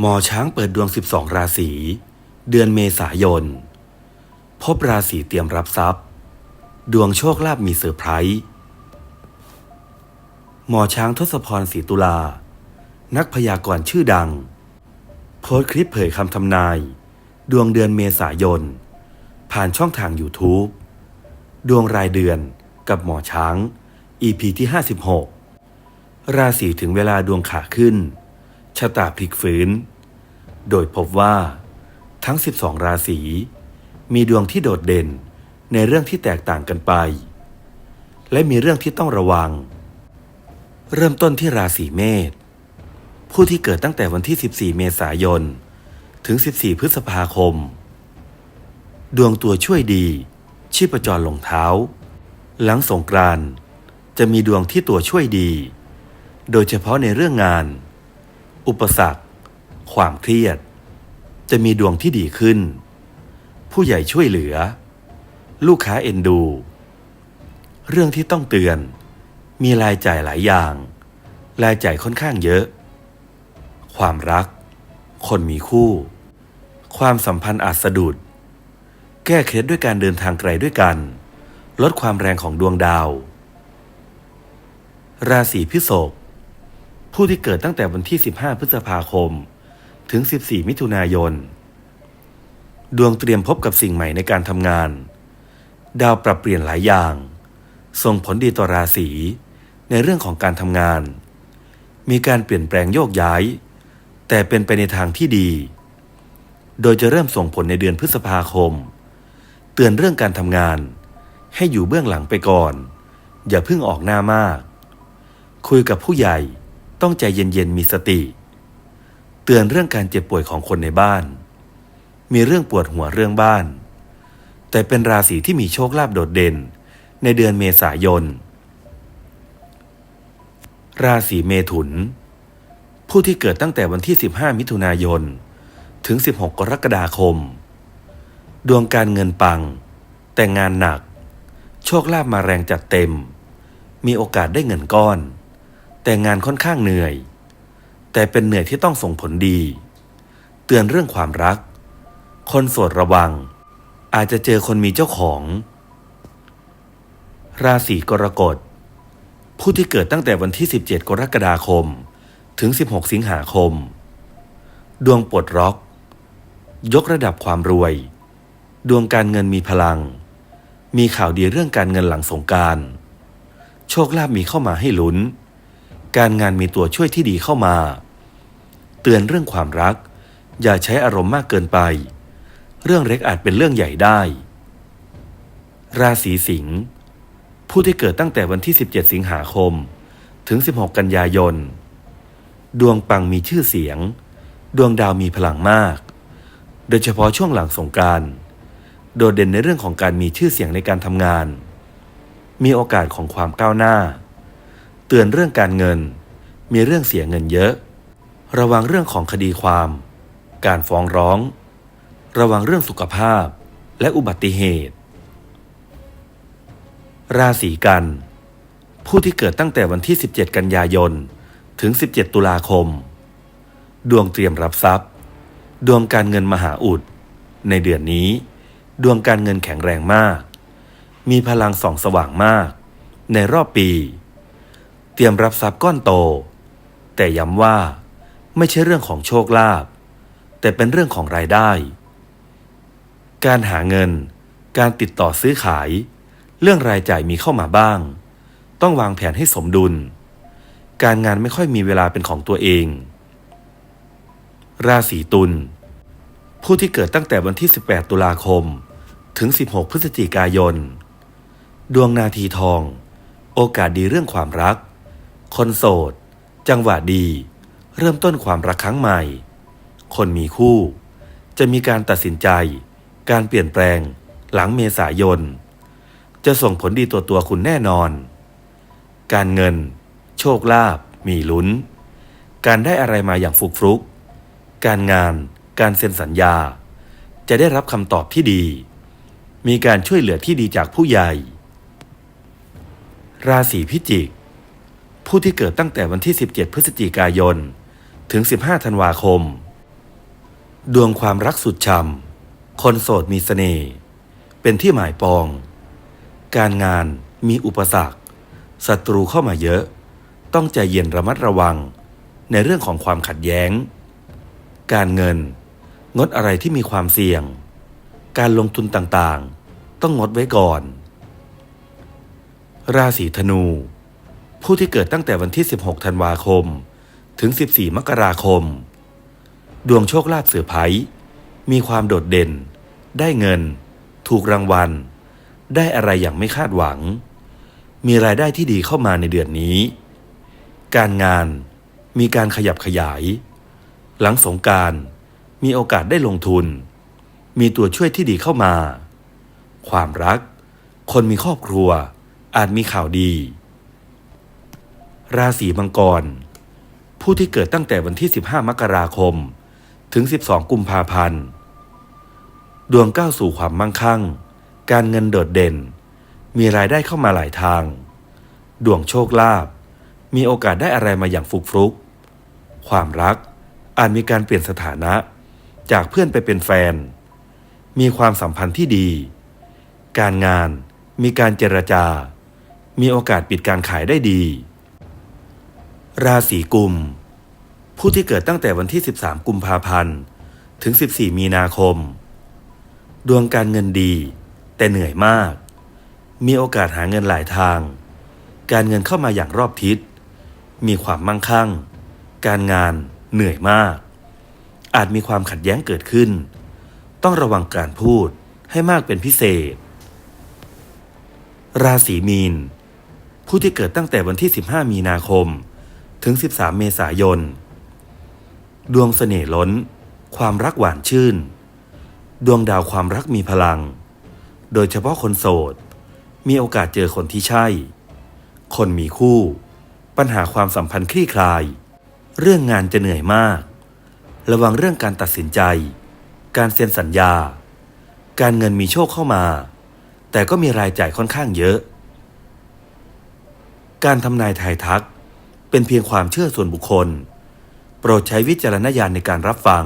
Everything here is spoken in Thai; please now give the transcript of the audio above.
หมอช้างเปิดดวง 12 ราศี เดือนเมษายน พบราศีเตรียมรับทรัพย์ ดวงโชคลาภมีเซอร์ไพรส์หมอช้างทศพรศรีตุลา นักพยากรณ์ชื่อดัง โพสต์คลิปเผยคำทำนาย ดวงเดือนเมษายน ผ่านช่องทาง YouTube ดวงรายเดือนกับหมอช้าง EP ที่ 56 ราศีถึงเวลาดวงขาขึ้น ชะตาพลิกฟื้น โดยพบว่าทั้ง 12 ราศี มีดวงที่โดดเด่นในเรื่องที่แตกต่างกันไป และมีเรื่องที่ต้องระวัง เริ่มต้นที่ราศีเมษผู้ที่เกิดตั้งแต่วันที่ 14 เมษายน ถึง 14 พฤษภาคม ดวงตัวช่วยดี ชีพจรลงเท้า หลังสงกรานต์จะมีดวงที่ตัวช่วยดี โดยเฉพาะในเรื่องงาน อุปสรรค ความเครียด จะมีดวงที่ดีขึ้น ผู้ใหญ่ช่วยเหลือ ลูกค้าเอ็นดู เรื่องที่ต้องเตือน มีรายจ่ายหลายอย่าง รายจ่ายค่อนข้างเยอะ ความรัก คนมีคู่ ความสัมพันธ์อาจสะดุด แก้เคล็ดด้วยการเดินทางไกลด้วยกัน ลดความแรงของดวงดาว ราศีพิษก ผู้ที่เกิดตั้งแต่วันที่ 15 พฤษภาคม ถึง 14 มิถุนายน ดวงเตรียมพบกับสิ่งใหม่ในการทำงาน ดาวปรับเปลี่ยนหลายอย่าง ส่งผลดีต่อราศีในเรื่องของการทำงาน มีการเปลี่ยนแปลงโยกย้าย แต่เป็นไปในทางที่ดี โดยจะเริ่มส่งผลในเดือนพฤษภาคม เตือนเรื่องการทำงาน ให้อยู่เบื้องหลังไปก่อน อย่าเพิ่งออกหน้ามาก คุยกับผู้ใหญ่ ต้องใจเย็นๆมีสติ เตือนเรื่องการเจ็บป่วยของคนในบ้าน มีเรื่องปวดหัวเรื่องบ้าน แต่เป็นราศีที่มีโชคลาภโดดเด่นในเดือนเมษายน ราศีเมถุน ผู้ที่เกิดตั้งแต่วันที่ 15 มิถุนายน ถึง 16 กรกฎาคม ดวงการเงินปัง แต่งานหนัก โชคลาภมาแรงจัดเต็ม มีโอกาสได้เงินก้อน แต่งานค่อนข้างเหนื่อย แต่เป็นเหนื่อยที่ต้องส่งผลดี เตือนเรื่องความรัก คนโสดระวัง อาจจะเจอคนมีเจ้าของ ราศีกรกฎ ผู้ที่เกิดตั้งแต่วันที่ 17 กรกฎาคม ถึง 16 สิงหาคม ดวงปลดล็อก ยกระดับความรวย ดวงการเงินมีพลัง มีข่าวดีเรื่องการเงินหลังสงการ โชคลาภมีเข้ามาให้ลุ้น การงานมีตัวช่วยที่ดีเข้ามา เตือนเรื่องความรัก อย่าใช้อารมณ์มากเกินไป เรื่องเล็กอาจเป็นเรื่องใหญ่ได้ ราศีสิงห์ผู้ที่เกิดตั้งแต่วันที่ 17 สิงหาคม ถึง 16 กันยายน ดวงปังมีชื่อเสียง ดวงดาวมีพลังมาก โดยเฉพาะช่วงหลังสงการโดดเด่นในเรื่องของการมีชื่อเสียงในการทำงาน มีโอกาสของความก้าวหน้า เตือนเรื่องการเงิน มีเรื่องเสียเงินเยอะ ระวังเรื่องของคดีความ การฟ้องร้อง ระวังเรื่องสุขภาพ และอุบัติเหตุ ราศีกัน ผู้ที่เกิดตั้งแต่วันที่ 17 กันยายน ถึง 17 ตุลาคม ดวงเตรียมรับทรัพย์ ดวงการเงินมหาอุด ในเดือนนี้ ดวงการเงินแข็งแรงมาก มีพลังส่องสว่างมาก ในรอบปี เตรียมรับทรัพย์ก้อนโต แต่ย้ำว่าไม่ใช่เรื่องของโชคลาภแต่เป็นเรื่องของรายได้ การหาเงิน การติดต่อซื้อขาย เรื่องรายจ่ายมีเข้ามาบ้าง ต้องวางแผนให้สมดุล การงานไม่ค่อยมีเวลาเป็นของตัวเอง ราศีตุลผู้ที่เกิดตั้งแต่วันที่ 18 ตุลาคม ถึง 16 พฤศจิกายน ดวงนาทีทอง โอกาสดีเรื่องความรัก คนโสด จังหวะดี เริ่มต้นความรักครั้งใหม่ คนมีคู่ จะมีการตัดสินใจ การเปลี่ยนแปลง หลังเมษายน จะส่งผลดีตัวตัวคุณแน่นอน การเงิน โชคลาภมีลุ้น การได้อะไรมาอย่างฟุกฟุก การงาน การเซ็นสัญญา จะได้รับคำตอบที่ดี มีการช่วยเหลือที่ดีจากผู้ใหญ่ ราศีพิจิก ผู้ที่เกิดตั้งแต่วันที่ 17 พฤศจิกายน ถึง 15 ธันวาคม ดวงความรักสุดช่ำคนโสดมีเสน่ห์เป็นที่หมายปอง การงานมีอุปสรรคศัตรูเข้ามาเยอะ ต้องใจเย็นระมัดระวัง ในเรื่องของความขัดแย้ง การเงิน งดอะไรที่มีความเสี่ยง การลงทุนต่างๆ ต้องงดไว้ก่อน ราศีธนู ผู้ที่เกิดตั้งแต่วันที่ 16 ธันวาคม ถึง 14 มกราคม ดวงโชคลาภเสือไพ่มีความโดดเด่น ได้เงิน ถูกรางวัล ได้อะไรอย่างไม่คาดหวัง มีรายได้ที่ดีเข้ามาในเดือนนี้ การงานมีการขยับขยาย หลังสงการมีโอกาสได้ลงทุน มีตัวช่วยที่ดีเข้ามา ความรัก คนมีครอบครัวอาจมีข่าวดี ราศีมังกร ผู้ที่เกิดตั้งแต่วันที่ 15 มกราคม ถึง 12 กุมภาพันธ์ ดวงก้าวสู่ความมั่งคั่ง การเงินโดดเด่น มีรายได้เข้ามาหลายทาง ดวงโชคลาภ มีโอกาสได้อะไรมาอย่างฟุกฟลุก ความรักอาจมีการเปลี่ยนสถานะ จากเพื่อนไปเป็นแฟน มีความสัมพันธ์ที่ดี การงานมีการเจรจา มีโอกาสปิดการขายได้ดี ราศีกุม ผู้ที่เกิดตั้งแต่วันที่ 13 กุมภาพันธ์ ถึง 14 มีนาคม ดวงการเงินดี แต่เหนื่อยมาก มีโอกาสหาเงินหลายทาง การเงินเข้ามาอย่างรอบทิศ มีความมั่งคั่ง การงานเหนื่อยมาก อาจมีความขัดแย้งเกิดขึ้น ต้องระวังการพูดให้มากเป็นพิเศษ ราศีมีน ผู้ที่เกิดตั้งแต่วันที่ 15 มีนาคม ถึง 13 เมษายน ดวงเสน่ห์ล้น ความรักหวานชื่น ดวงดาวความรักมีพลัง โดยเฉพาะคนโสด มีโอกาสเจอคนที่ใช่ คนมีคู่ ปัญหาความสัมพันธ์คลี่คลาย เรื่องงานจะเหนื่อยมาก ระวังเรื่องการตัดสินใจ การเซ็นสัญญา การเงินมีโชคเข้ามา แต่ก็มีรายจ่ายค่อนข้างเยอะ การทำนายทายทัก เป็นเพียงความเชื่อส่วนบุคคล โปรดใช้วิจารณญาณในการรับฟัง